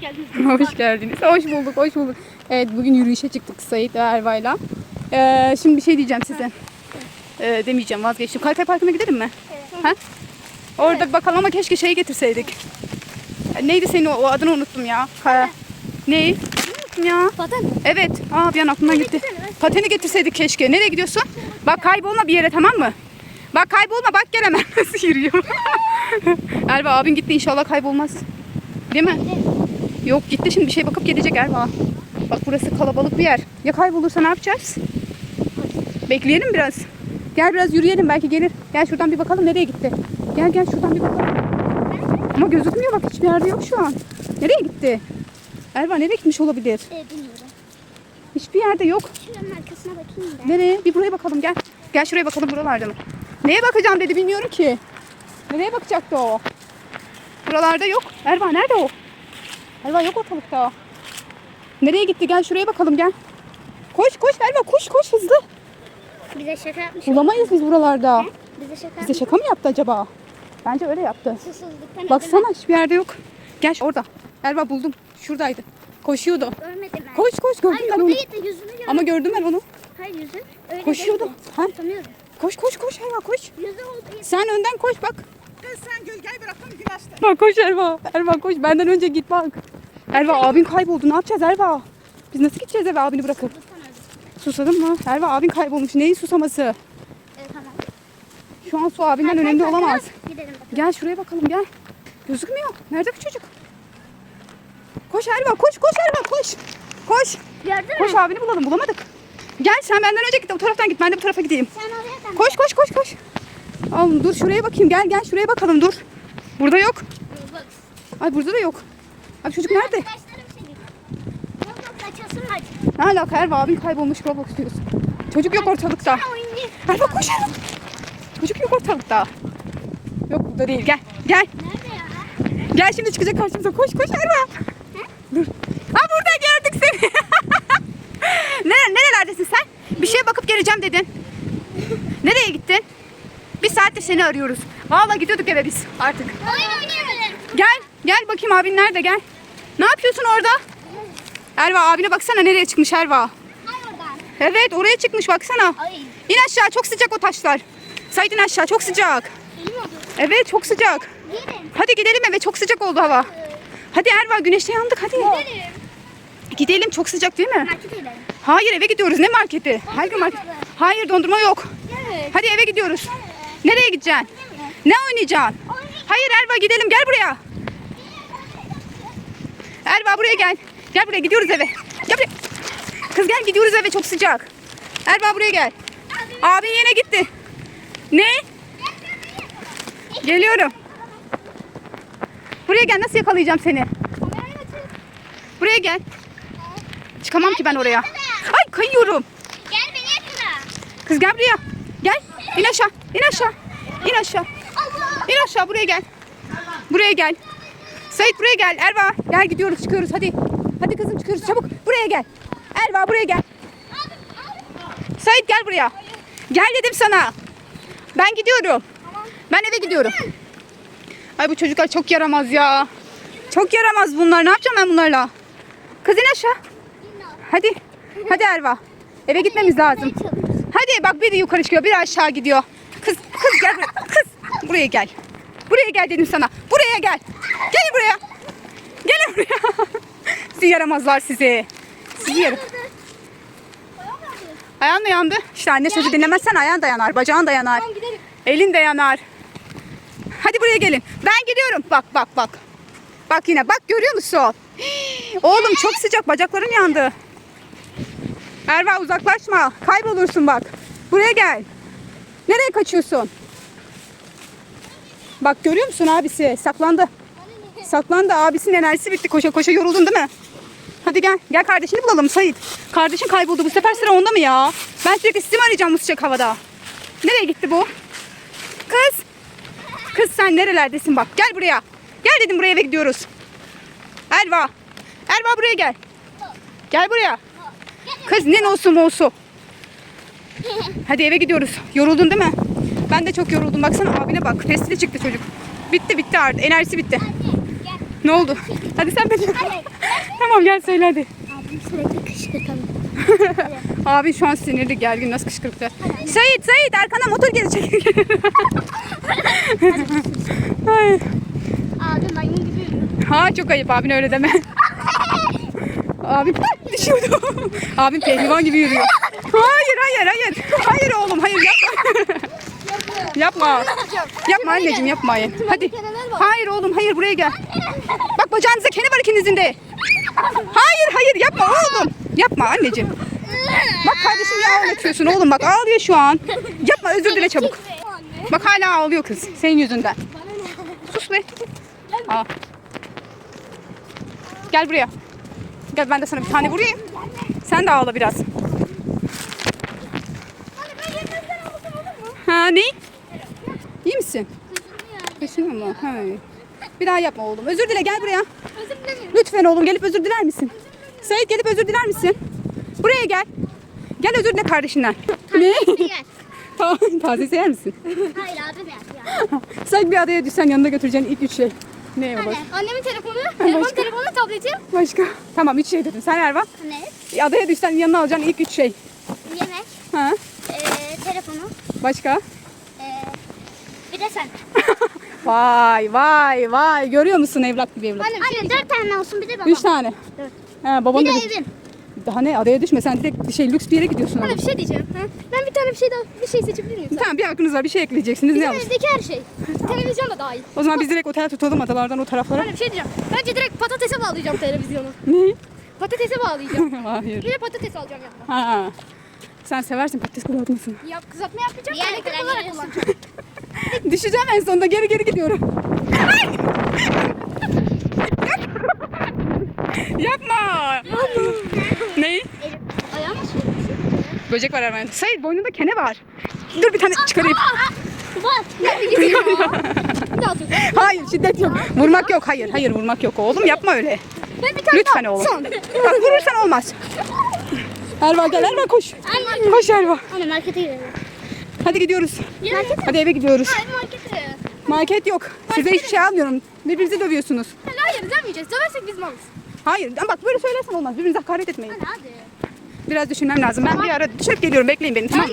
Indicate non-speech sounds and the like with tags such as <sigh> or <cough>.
geldiniz. Hoş geldiniz. Hoş bulduk, hoş bulduk. Evet, bugün yürüyüşe çıktık Sait ve Erva'yla. Ee, şimdi bir şey diyeceğim size. Ee, demeyeceğim, vazgeçtim. Kalkay Parkı'na gidelim mi? Ha? Orada bir bakalım ama keşke şey getirseydik. Neydi senin o, o adını unuttum ya. Ka? Unuttum ya. Zaten Evet. Aa bir an aklımdan gitti. Pateni getirseydik keşke. Nereye gidiyorsun? Bak kaybolma bir yere tamam mı? Bak kaybolma bak gel hemen <laughs> nasıl yürüyor. <laughs> Erva abin gitti inşallah kaybolmaz. Değil mi? Yok gitti şimdi bir şey bakıp gelecek Erva. Bak burası kalabalık bir yer. Ya kaybolursa ne yapacağız? Bekleyelim biraz. Gel biraz yürüyelim belki gelir. Gel şuradan bir bakalım nereye gitti. Gel gel şuradan bir bakalım. Ama gözükmüyor bak hiçbir yerde yok şu an. Nereye gitti? Erva nereye gitmiş olabilir? e, bilmiyorum. Hiçbir yerde yok. Şuranın arkasına bakayım da. Nereye? Bir buraya bakalım gel. Gel şuraya bakalım buralarda mı? Neye bakacağım dedi bilmiyorum ki. Nereye bakacaktı o? Buralarda yok. Erva nerede o? Erva yok ortalıkta. Nereye gitti? Gel şuraya bakalım gel. Koş koş Erva koş koş hızlı. Bize şaka yapmış. Bulamayız biz buralarda. Bize şaka Bize şaka mı yaptı acaba? Bence öyle yaptı. Susuzluktan Baksana hiçbir yerde yok. Gel orada. Erva buldum. Şuradaydı. Koşuyordu. Görmedim ben. Koş koş gördüm Hayır ben onu. oradaydı yüzünü gördüm. Ama gördüm ben onu. Hayır yüzü. Öyle Koşuyordu. Ha? Koş koş koş Erva koş. Yüzü oradaydı. Sen önden koş bak. Kız sen gölgeyi bıraktın güneşte. Bak koş Erva. Erva koş. Benden önce git bak. Erva abin kayboldu. Ne yapacağız Erva? Biz nasıl gideceğiz eve abini bırakıp? Susadın mı? Erva abin kaybolmuş. Neyin susaması? Evet tamam. Şu an su abinden önemli olamaz. Gidelim bakalım. Gel şuraya bakalım gel. Gözükmüyor. Nerede bu çocuk? Koş Erva koş koş Erva koş. Koş. Gördün Koş mü? abini bulalım bulamadık. Gel sen benden önce git. O taraftan git. Ben de bu tarafa gideyim. Sen oraya. Koş koş koş koş. Oğlum dur şuraya bakayım. Gel gel şuraya bakalım dur. Burada yok. Ay burada da yok. Abi çocuk nerede? Ne alaka Erva abin kaybolmuş Roblox diyorsun. Çocuk yok ortalıkta. Erva koş Erva. Çocuk yok ortalıkta. Yok burada değil gel. Gel. Nerede ya? Gel şimdi çıkacak karşımıza. Koş koş Erva. Dur. Ha burada gördük seni. <laughs> Nere, nerelerdesin sen? Bir şeye bakıp geleceğim dedin. Nereye gittin? Bir saattir seni arıyoruz. Vallahi gidiyorduk eve biz artık. Oyun oynayalım. Gel. Gel bakayım abin nerede gel. Ne yapıyorsun orada? Erva abine baksana nereye çıkmış Erva. Evet oraya çıkmış baksana. Ay. İn aşağı çok sıcak o taşlar. Said in aşağı çok sıcak. Evet çok sıcak. Gelin. Hadi gidelim eve çok sıcak oldu hava. Hadi Erva güneşte yandık hadi. Gidelim. Gidelim çok sıcak değil mi? Markete. Hayır eve gidiyoruz ne marketi? Her gün market. Hayır dondurma yok. Hadi eve gidiyoruz. Nereye gideceksin? Ne oynayacaksın? Hayır Erva gidelim gel buraya. Erva buraya gel. Gel buraya gidiyoruz eve. Gel buraya. Kız gel gidiyoruz eve çok sıcak. Erva buraya gel. Abin yine gitti. Ne? Geliyorum. Buraya gel nasıl yakalayacağım seni? Buraya gel. Çıkamam ki ben oraya. Ay kayıyorum. Gel beni yakala. Kız gel buraya. Gel. İn aşağı. İn aşağı. İn aşağı. İn aşağı buraya gel. Buraya gel. Sait buraya gel. Erva gel gidiyoruz çıkıyoruz hadi. Hadi kızım çıkıyoruz çabuk. Buraya gel. Erva buraya gel. Sait gel buraya. Gel dedim sana. Ben gidiyorum. Ben eve gidiyorum. Ay bu çocuklar çok yaramaz ya. Çok yaramaz bunlar. Ne yapacağım ben bunlarla? Kız in aşağı. Hadi. Hadi Erva. Eve gitmemiz lazım. Hadi bak biri yukarı çıkıyor, biri aşağı gidiyor. Kız, kız gel buraya. Kız, buraya gel. Buraya gel dedim sana. Buraya gel. Gel buraya. Gel buraya. <laughs> sizi yaramazlar sizi. Sizi yaram. Ayağın da yandı. İşte anne sözü dinlemezsen ayağın da yanar, bacağın da yanar. Elin de yanar. Hadi buraya gelin. Ben gidiyorum. Bak bak bak. Bak yine bak görüyor musun? <gasps> Oğlum çok sıcak bacaklarım yandı. Erva uzaklaşma. Kaybolursun bak. Buraya gel. Nereye kaçıyorsun? Bak görüyor musun abisi? Saklandı. Saklandı. Abisinin enerjisi bitti. Koşa koşa yoruldun değil mi? Hadi gel. Gel kardeşini bulalım Sait. Kardeşin kayboldu. Bu sefer sıra onda mı ya? Ben sürekli sizi mi arayacağım bu sıcak havada? Nereye gitti bu? Kız. Kız sen nerelerdesin bak. Gel buraya. Gel dedim buraya eve gidiyoruz. Erva. Erva buraya gel. Gel buraya. Kız ne olsun olsun. <laughs> Hadi eve gidiyoruz. Yoruldun değil mi? Ben de çok yoruldum. Baksana abine bak. Testili çıktı çocuk. Bitti bitti artık. Enerjisi bitti. Ne oldu? Hadi sen beni. Tamam gel söyle hadi. Abim sürekli kışkırtalım. <laughs> Abi şu an sinirli gergin nasıl kışkırtıyor. Sait Sait arkana motor gelecek. <laughs> Ay. Abim maymun gibi ha çok ayıp abin öyle deme. Abim <laughs> düşüyordu. Abim pehlivan gibi yürüyor. Hayır hayır hayır. Hayır oğlum hayır yapma. <laughs> yapma. Yapma anneciğim yapmayın. Hadi. Hayır oğlum hayır buraya gel. Bak bacağınızda kene var ikinizin de. Hayır hayır yapma oğlum. Yapma anneciğim. Bak kardeşim ya ağlatıyorsun oğlum bak ağlıyor şu an. Yapma özür dile çabuk. Bak hala ağlıyor kız senin yüzünden. Sus be. Aa. Gel buraya. Gel ben de sana bir tane vurayım. Sen de ağla biraz. Ha ne? İyi misin? Mu? Ha. Bir daha yapma oğlum. Özür dile gel buraya. Özür dilerim. Lütfen oğlum gelip özür diler misin? Sait gelip özür diler misin? Buraya gel. Gel özür dile kardeşinden. Ne? <laughs> Tamam tazesi yer misin? Hayır yap ya. <laughs> Sen bir adaya düşsen yanında götüreceğin ilk üç şey. Ne olur? Anne, annemin telefonu, telefon, Başka? telefonu, tabletim. Başka? Tamam üç şey dedin. Sen Ervan. Ne? Adaya düşsen yanına alacağın ilk üç şey. Yemek, Ha? ee, telefonu, Başka? ee, bir de sen. <laughs> Vay vay vay. Görüyor musun evlat gibi evlat? Anne, Anne dört tane olsun bir de babam. Üç tane. Dört. Ha, baban Bir de evim. Daha ne adaya düşme sen direkt şey lüks bir yere gidiyorsun. ama. Anne bir şey diyeceğim. Ha? Ben bir tane bir şey daha bir şey seçebilir miyim? Tamam bir hakkınız var bir şey ekleyeceksiniz ne Bizim alırsın? evdeki her şey. Televizyon da dahil. O zaman biz direkt otel tutalım adalardan o taraflara. Anne bir şey diyeceğim. Bence direkt patatese bağlayacağım televizyonu. Ne? Patatese bağlayacağım. <laughs> Hayır. bir de patates alacağım yanına. Ha. Sen seversin patates kızartmasını. Yap, kızartma yapmayacağım. Elektrik olarak kullanacağım. <laughs> Düşeceğim en sonunda geri geri gidiyorum. <laughs> Yapma. ne? Ayağım mı Böcek var hemen. Sayın boynunda kene var. Dur bir tane çıkarayım. Bak. Hayır şiddet yok. Vurmak yok. Hayır hayır vurmak yok oğlum yapma öyle. Ben bir tane Lütfen oğlum. Bak vurursan olmaz. Erva gel Erva koş. Koş Erva. Anne markete gidelim. Hadi gidiyoruz. Markete. Hadi eve gidiyoruz. Hayır markete. Market yok. Size hiçbir şey almıyorum. Birbirinizi dövüyorsunuz. Hayır demeyeceğiz. Döversek biz malız. Hayır ama bak böyle söylersen olmaz. Birbirinize hakaret etmeyin. Anne hadi. Biraz düşünmem lazım. Ben bir ara düşüp geliyorum. Bekleyin beni tamam mı?